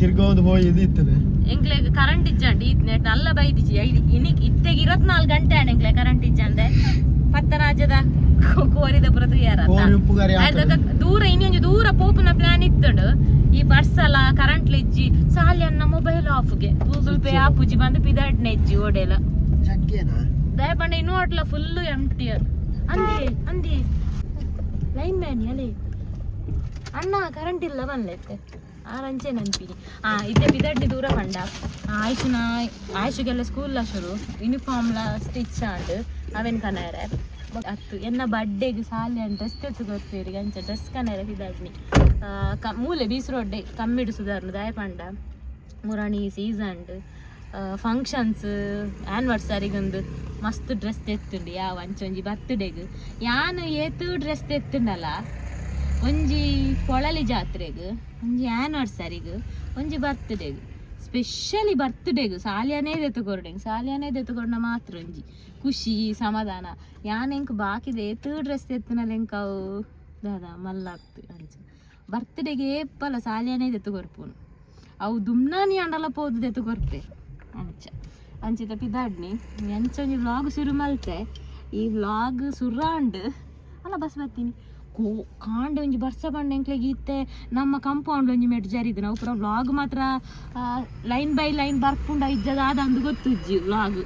ತಿರ್ಗೋದು ಹೋಗಿ ಇದು ಇರ್ತದೆ. ಎಂಕ್ಲೆಗ್ ಕರೆಂಟ್ ಇಜ್ಜಂಡಿ ನೆಟ್ ನಲ್ಲ ಬೈದಿಜಿ ಇನಿಕ್ ಇತ್ತೆಗ್ ಇರತ್ನಾಲ್ಕು ಗಂಟೆ ಆಣ ಕರೆಂಟ್ ಇಜ್ಜಂದೆ ಪತ್ತ ರಾಜ್ಯದ ಕೋರಿದ ಪ್ರತಿ ಯಾರ ದೂರ ಇನ್ನೊಂದು ದೂರ ಪೋಪುನ ಪ್ಲಾನ್ ಇತ್ತುಂಡು. ಈ ಬರ್ಸಲ ಕರೆಂಟ್ ಇಜ್ಜಿ ಮೊಬೈಲ್ ಆಫ್ಗೆ ಗೂಗಲ್ ಪೇ ಆಪುಜಿ ಬಂದು ಪಿದಾಡ್ನೆ ಇಜ್ಜಿ ಓಡೆಲ ದಯಪಂಡ ಇನ್ನೂ ಅಟ್ಲ ಫುಲ್ಲು ಎಂಟಿ ಅಂದಿ. ಅಂದಿ ಲೈನ್ ಮ್ಯಾನ್ ಎಲೆ ಅಣ್ಣ ಕರೆಂಟ್ ಇಲ್ಲ ಬಂದೈತೆ ಆರಂಚೆ ನೆನ್ಪಿಗೆ ಆ ಇತ್ತೆ ಪಿದಡ್ಡಿ ದೂರ ಪಂಡ ಆಯ್ಷುನ ಆಯ್ಷುಗೆಲ್ಲ ಸ್ಕೂಲ್ ಶುರು. ಯೂನಿಫಾರ್ಮ್ಲ ಸ್ಟಿಚ್ ಆಂಡ್ ಅವೆನ್ ಕನರೆ ಅತ್ತು ಎನ್ನ ಬಡ್ಡೆಗೆ ಸಾಲಿ ಅಂಡ್ ಡ್ರೆಸ್ ತೆತ್ತು ಗೊತ್ತೇರಿ ಅಂಚ ಡ್ರೆಸ್ ಕನಾರೆ ಕ, ಮೂಲೆ ಬೀಸ್ರೋಡ್ಡೆ. ಕಮ್ಮಿಡು ಸುಧಾರ್ನು ದಾಯ ಪಂಡ ಮುರಾಣಿ ಸೀಸನ್ಡ್ ಫಂಕ್ಷನ್ಸ್ ಆ್ಯನಿವರ್ಸರಿಗೊಂದು ಮಸ್ತ್ ಡ್ರೆಸ್ ತೆತ್ತುಂಡು ಯಾವ ಅಂಚೊಂಜಿ ಬರ್ತ್ಡೇಗ್ ಯಾನು ಏತು ಡ್ರೆಸ್ ತೆತ್ತುಂಡಲ್ಲ ಒಂಜಿ ಕೊಳಲಿ ಜಾತ್ರೆಗ್, ಒಂಜಿ ಆ್ಯನಿವರ್ಸರಿಗ್ ಒಂಜಿ ಬರ್ತ್ಡೇಗ್ ಸ್ಪೆಷಲಿ ಬರ್ತ್ಡೇಗ್ ಸಾಲಿಯಾನೇ ದೆತ್ತುಕೊರ್ಡೆಂಗ್ ಸಾಲಿಯಾನೇ ದೆತ್ತುಕೊಂಡ ಮಾತ್ರ ಒಂಜಿ. ಖುಷಿ, ಸಮಾಧಾನ. ಯಾನೆಂಕ್ ಬಾಕಿದೆ, ಏತು ಡ್ರೆಸ್ ತೆತ್ತುನಲ್ಲ ಎಂಕ್ ಅವು ದಾದ, ಮಲ್ಲಾಗ್ತು, ಅಂಚ. ಬರ್ತ್ಡೇಗೆ ಏಪ್ಪಲ ಸಾಲಿಯಾನೇ ದೆತ್ತುಕೊರ್ಪುನು ಅವು ದುಮ್ನಾನಿ ಅಂಡಲ ಪೋದು ದೆತ್ತು ಕೊರ್ಪೆ ಅಂಚ ಅಂಚಿತ ಪಿದಾಡ್ನಿ. ಎಂಚೊಂಜಿ ವ್ಲಾಗ್ ಶುರು ಮಲ್ತೆ ಈ ವ್ಲಾಗ್ ಸುರಾಂಡ್. ಅಲ್ಲ, ಬಸ್ ಬರ್ತೀನಿ. ಕೋ, ಕಾಂಡೆ ಒಂಜಿ ಬರ್ಸ ಬಂಡ ಎಂಕ್ಲೆಗ್ ಇತ್ತೆ. ನಮ್ಮ ಕಂಪೌಂಡ್ ಒಂಜಿ ಮೆಟ್ ಜಾರಿದ್ದು ನಾವು ಪೂರ ವ್ಲಾಗ್ ಮಾತ್ರ ಲೈನ್ ಬೈ ಲೈನ್ ಬರ್ಪುಂಡ ಐಜ್ಜದ ಅಂದು ಗೊತ್ತಿಜ್ಜಿ ವ್ಲಾಗ್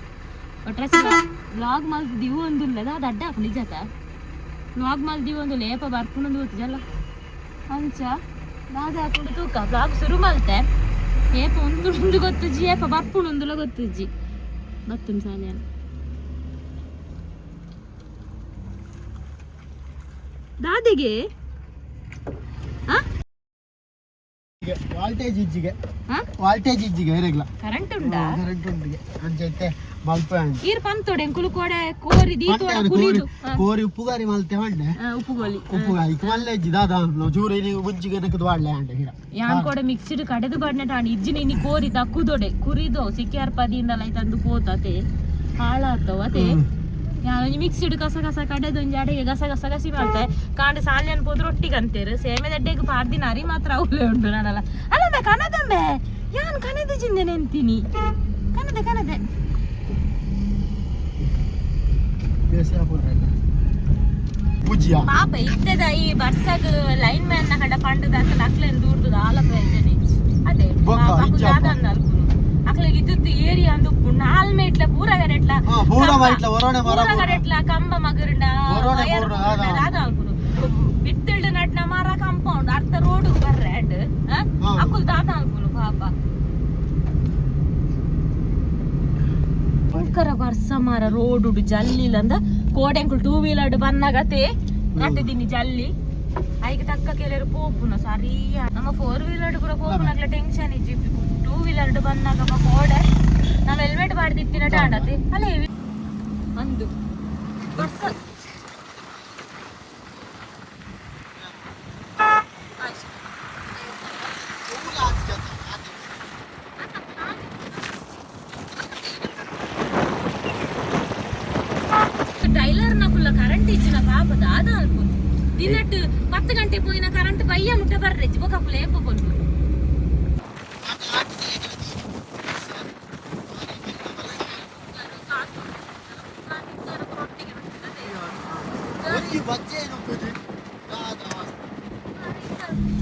ಒಟ್ರೆ ವ್ಲಾಗ್ ಮಲ್ತಿದ್ದೀವಿ ಒಂದು ಅದು ಅಡ್ಡ ಹಾಕೊಂಡು ನಿಜತ ವ್ಲಾಗ್ ಮಲ್ತೀವಿ ಒಂದು ಲೇಪ ಬರ್ಪುಂಡು ಗೊತ್ತಿಜಲ್ಲ ಅಂಚ ದಾದ ಹಾಕೊಂಡು ತೂಕ. ವ್ಲಾಗ್ ಶುರು ಮಲ್ತೆ ಏಪ ಒಂದು ಒಂದು ಗೊತ್ತುಜ್ಜಿ ಏಪ ಬರ್ಪುಣ ಒಂದುಲ ಗೊತ್ತುಜ್ಜಿ. ಬತ್ತುನ್ ಸಾಲ್ಯಾನ ದಾದಿಗೆ? ವಾಲ್ಟೇಜ್ ಇಜ್ಜಿಗೆ. ಹಾ ವಾಲ್ಟೇಜ್ ಇಜ್ಜಿಗೆ ಕರೆಂಟ್ ಉಂಟಾ? ಕರೆಂಟ್ ಉಂಟಿಗೆ ಅಂಚೈತೆ ಈರ್ ಕುಲು ಕೋಡೆ ಕೋರಿ ದೀತೋಡ ಕುರಿದು. ಕೋರಿ ಉಪ್ಪುಗಾರಿ ಮಲ್ತೆ ಮಂಡೆ ಆ, ಉಪ್ಪುಗೋಲಿ ಉಪ್ಪುಗಾರಿ. ಮಲ್ಲೆ ವಾಡ್ಲೆ ಅಂಡೆ ಯಾನ್ ಕೋಡೆ ಮಿಕ್ಸಿಡ್ ಕಡೆದು ಬಣ್ಣ ಟಾಣಿ. ಇಜ್ಜಿನ ಇನಿ ಕೋರಿ ತಕ್ಕುದೊಡೆ ಕುರಿದು ಸಿಕ್ಕ್ಯಾರ ಪದಿಯಿಂದಲ ಐತಂದು ಪೋತತೆ. ಹಾಳಾತವ ಅತೆ. ಯಾನೊಂಜಿ ಮಿಕ್ಸಿಡ್ ಕಸ ಕಸ ಕಡೆದು ಒಂಜಿ ಅಡೆಗೆ ಗಸ ಗಸ ಗಸಿ ಮಾಡ್ತೆ ಕಾಂಡ ಸಾಲ್ಯನ್ ಪೋದು ರೊಟ್ಟಿಗೆ ಅಂತೇರು. ಸೇಮೆ ದಡ್ಡೆಗೆ ಪಾರ್ದಿನ ಅರಿ ಮಾತ್ರ ಉಂಟು ನಾನಲ್ಲ. ಕನದಂಬೆ. ಯಾನ್ ಕನದ ಜಿಂದೆ ನೆಂತೀನಿ. ಕನದೆ ಕನದೆ. ಪೂಜ್ಯ ಪಾಪ ಇದ್ದದ ಈ ಬರ್ಸಗ್ ಲೈನ್ ಮ್ಯಾನ್ ನ ಕಡ ಪಂಡದ ಅಕ್ಲ ಅಕ್ಲೆನ್ ದೂರ್ದು ಆಲ ಪ್ರಯೋಜನ ಇಜ್ಜಿ. ಅದೇ ಬೊಕ್ಕ, ಇಜ್ಜಿ ಅಪ್ಪ. ಅಕ್ಲೆಗ್ ಇದ್ದುತ್ತು ಏರಿಯಾ ಅಂದು ನಾಲ್ ಮೇಟ್ಲ ಪೂರ ಗರೆಟ್ಲ ಹಾ, ಪೂರ ಮೈಟ್ಲ ಒರೋಣೆ ಮರ ಪೂರ ಗರೆಟ್ಲ ಕಂಬ ಮಗರುಂಡ ಒರೋಣೆ ವಯರ್ ಪೂರ, ಮಗರುಂಡ, ಅದ. ದಾದ ಅಲ್ಪುನು ಬಿತ್ತಳ್ಳ ನಟ್ನ ಮರ ಕಾಂಪೌಂಡ್ ಭಯಂಕರ ಬರ್ಸ ಮಾರ ರೋಡ್ ಉಡು ಜಲ್ಲಿಲ್ಲ ಅಂದ. ಕೋಡೆಂಕುಲ್ ಟೂ ವೀಲರ್ ಬನ್ನಾಗತೆ ನಟ್ಟಿದ್ದೀನಿ ಜಲ್ಲಿ. ಐಗೆ ತಕ್ಕ ಕೆಲವರು ಪೋಪುನ ಸರಿಯ ನಮ್ಮ ಫೋರ್ ವೀಲರ್ ಕೂಡ ಪೋಪುನಾಗ್ಲ ಟೆನ್ಷನ್ ಇಜ್ಜಿ. ಟೂ ವೀಲರ್ ಬಂದಾಗ ಕೋಡೆ. ನಾವ್ ಹೆಲ್ಮೆಟ್ ಮಾಡ್ದಿತ್ತಿನ ಟಾಂಡತೆ ಅಲ್ಲೇ. ಅಂದು. ಬರ್ಸ. ఇచ్చిన పాప దాదా అనుకుంది తిన్నట్టు పత్త గంట పోయిన కరెంట్ పయ్యా ముట్ట రెచ్చి ఒక లేకపోండు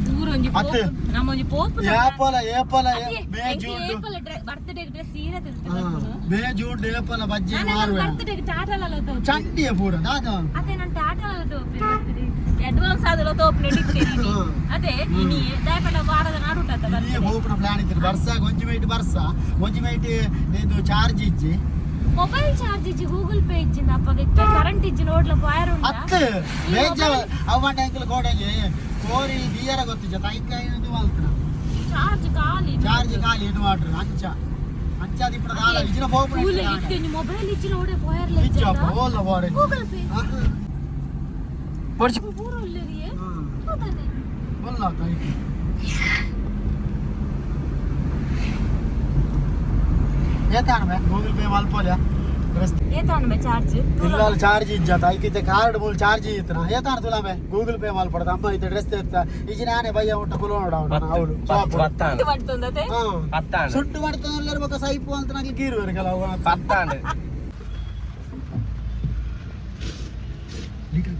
దూరం పోపు పోపు ఏపల ఏపల ఏపల ಅತ್ತೆ. ಪೋಪು ನಮ್ಮ ಒಂಜಿ ಪೋಪು ಏಪಲ ಏಪಲ ಬೇಜು ಬರ್ತ್ಡೇ ಡ್ರೆಸ್ ಸೀರೆ ಹಾ, ಬೇಜು ಏಪಲ ಬಜ್ಜಿ ಮಾರುವೆ ಬರ್ತ್ಡೇ ಟಾಟಲ್ಲ ತೋಪು ಚಂಡಿಯ ಪೂರ ದಾದ ಅದೇ ನಾನು ಟಾಟಲ್ಲ ತೋಪು ಅಡ್ವಾನ್ಸ್ ಆದಲ್ಲ ತೋಪು ನಡೀತೀನಿ ಹಾ. ಅದೇ ಇನಿ ದಯಪಡ ವಾರದ ನಾಡುಟ ಇಲ್ಲಿಯೇ ಹೋಗ್ಬಿಡ ಪ್ಲಾನ್ ಇತ್ತು ಬರ್ಸ ಗೊಂಜಿ ಮೈಟ್ ಬರ್ಸ ಗೊಂಜಿ ಮೈಟ್ ಇದು ಚಾರ್ಜ್ ಇಜ್ಜಿ ಮೊಬೈಲ್ ಚಾರ್ಜ್ ಇಜ್ಜಿ ಗೂಗಲ್ ಪೇ ಇಜ್ಜಿಂದ ಅಪ್ಪಗೆ ಕರೆಂಟ್ ಇಜ್ಜಿ ನೋಡ್ಲ ವೈರ್ ಉಂಟಾ ಹತ್ತು ಬೇಜ ಅವ ಟ್ಯಾಂಕಲ್ ಗೋಡೆಗೆ ಕೋರಿ ದಿಯರ ಗೊತ್ತಿಜ ತೈಕ ಇದು ಮಲ್ತನ ಚಾರ್ಜ್ ಖಾಲಿ ಚಾರ್ಜ್ ಖಾಲಿ ಇದು ಮಾಡ್ರಿ ಅಂಚ ఏ తాగమే గూగుల్ పే వాళ్ళు పోలే ಇಲ್ಲಾಲ್ ಚಾರ್ಜ್ ಇಜ್ಜಾತ ಐಕಿತ್ತೆ ಕಾರ್ಡ್ ಮೂಲ ಚಾರ್ಜ್ ಇತ್ತನ ಏತಾನ ತುಲಾಮೆ ಗೂಗಲ್ ಪೇ ಮಾಲ್ ಪಡದ ಅಮ್ಮ ಐತೆ ಡ್ರೆಸ್ ತೆತ್ತ ಈಜಿ ನಾನೇ ಬಯ್ಯ ಉಂಟ ಕುಲೋಡ ಅವಳು ಸುಟ್ಟು ಮಾಡ್ತಾನಲ್ಲರ ಬಕ ಸೈಪು ಅಂತ ನಂಗೆ ಕೀರು ವರ್ಗಲ ಅವ ಪತ್ತಾನ ಲೀಟರ್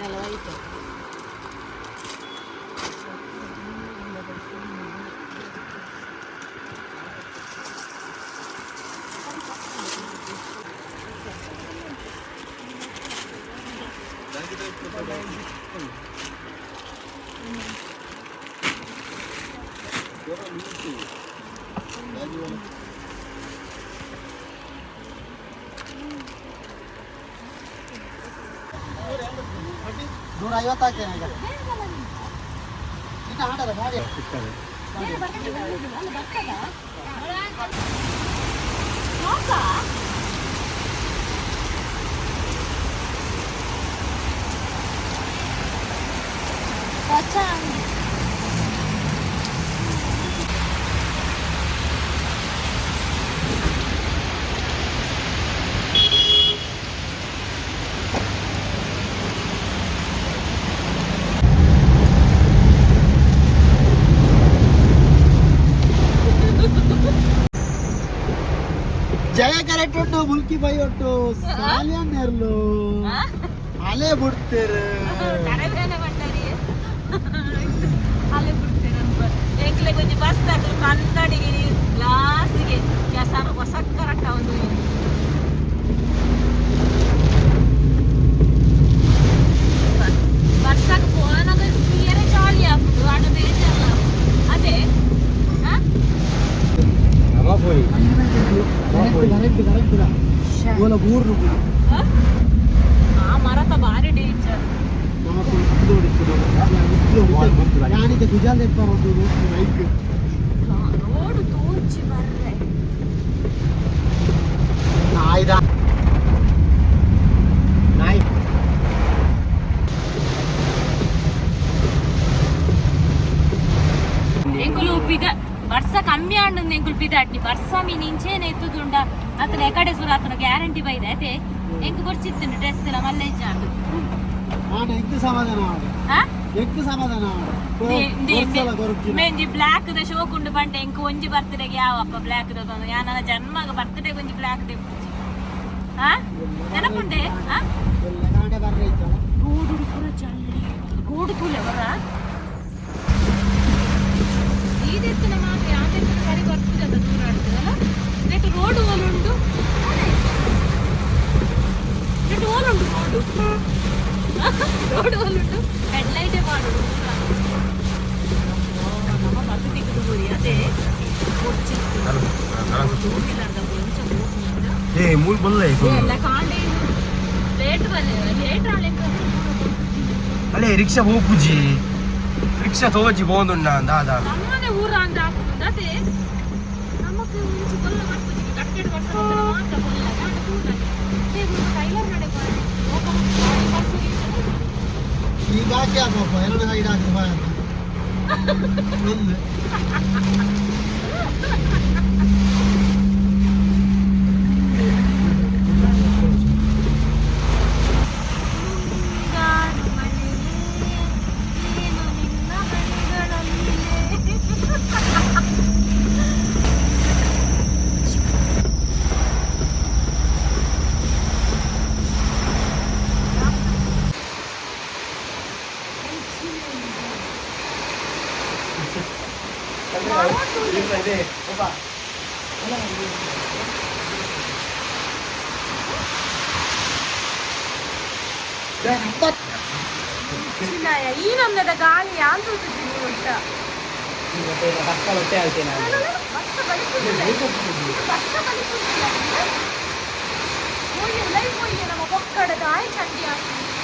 ಹಲವಾಯಿತು Thank you. ಐವತ್ತಾಗ್ತೇನೆ ಈಗ ಇಟ್ಟ ಆಟದ ಗಾಡಿ ಬಚ್ಚ ಜಯ ಕರೆಕ್ಟ್ ಉಂಟು ಮುಲ್ಕಿ ಬೈ ಉಂಟು ಸಾಲಿಯನ್ನೆರ್ಲು ಅಲೆ ಬಿಡ್ತೀರ. ಕರೆವೇನೆ ಬಂಡರಿ ಅಲ್ಲೇ ಬಿಡ್ತೇನೆ ಎಂಕ್ಲೆ ಕೊಂಚ ಬಸ್ ಊರು ഞാനിത് ഗുജാന്ത് എപ്പോ ബൈക്ക് നായിതാ നായി എങ്കിലും ഒപ്പിക്കാം ವರ್ಷ ಕಮ್ಮಿ ಆಂಡ್ ಎಂಕುಲು ಪಿದಾಟ್ನಿ ವರ್ಷ ಮೀನು ಇಂಚೇನು ಎತ್ತುದುಂಡ ಅತನ ಎಕಡೆ ಸುರ ಅತನ ಗ್ಯಾರಂಟಿ ಬೈದ ಐತೆ ಎಂಕು ಕೊಡ್ಸಿತ್ತೇನೆ ಡ್ರೆಸ್ ಎಲ್ಲ ಮಲ್ಲೇಜ್ ಆಂಡ್ ಮೆಂಜಿ ಬ್ಲ್ಯಾಕ್ ದ ಶೋಕ್ ಉಂಡು ಪಂಡೆ ಎಂಕು ಒಂಜಿ ಬರ್ತ್ಡೇಗೆ ಯಾವ ಅಪ್ಪ ಬ್ಲ್ಯಾಕ್ ದ ಯಾನ ಜನ್ಮಗ ಬರ್ತ್ಡೇಗೆ ಒಂಜಿ ಬ್ಲ್ಯಾಕ್ ದ ಹಾ ನೆನಪುಂಡೆ ಹಾ ಗೂಡು ಪೂರ ಚಲ್ಲಿ ಗೂಡು ಕೂಲೆ ಬರ ಐದೆತ್ತಿನ ಮಾತ್ರ ಆದೆತ್ತಿನ ಸರಿ ಬರ್ತದೆ ಅಂತ ದೂರ ಆಗ್ತದಲ್ಲ ನೆಟ್ಟು ರೋಡು ಓಲುಂಟು ನೆಟ್ಟು ಓಲುಂಟು ರೋಡು ರೋಡು ಓಲುಂಟು ಹೆಡ್ಲೈಟೇ ಮಾಡುದು ನಮ್ಮ ಬಸ್ ತೆಗೆದು ಹೋಗಿ ಅದೇ ಏ ಮೂಲ ಬಲ್ಲ ಇಲ್ಲ ಕಾಂಡೆ ಲೇಟ್ ಬಲ್ಲ ಲೇಟ್ ಆಲೆ ಅಲ್ಲೇ ರಿಕ್ಷಾ ಹೋಗಿ ಪೂಜಿ ರಿಕ್ಷಾ ತೋಜಿ ಬೋಂದುಂಡ ದಾದಾ ನಮ್ಮನೆ ಊರ ಅಂತ ಹಾಕುದು ಅದೇ ನಮಗೆ ಮುಂಚೆ ಕೊಲ್ಲ ಮಾಡ್ತೀವಿ ಕಟ್ಟೆಡು ವರ್ಷ ಮಾತ್ರ ಕೊಲ್ಲ ನಾನು ದೂರ ಟೈಲರ್ ನಡೆ ಈಗ ಹಾಕಿ ಹಾಕಪ್ಪ ಎರಡು ಸೈಡ್ ಹಾಕಿ ಬಾಯ್ ಒಂದು ば親が言うんですよ。やったって。신나야 이 남자가 아니 안 줘도 지금 진짜 이거 내가 막상 어때 할 때나 막상 많이 쓰는데 막상 많이 쓰는데 뭐이 레이보이에나 뭐 먹거래도 아예 잔디야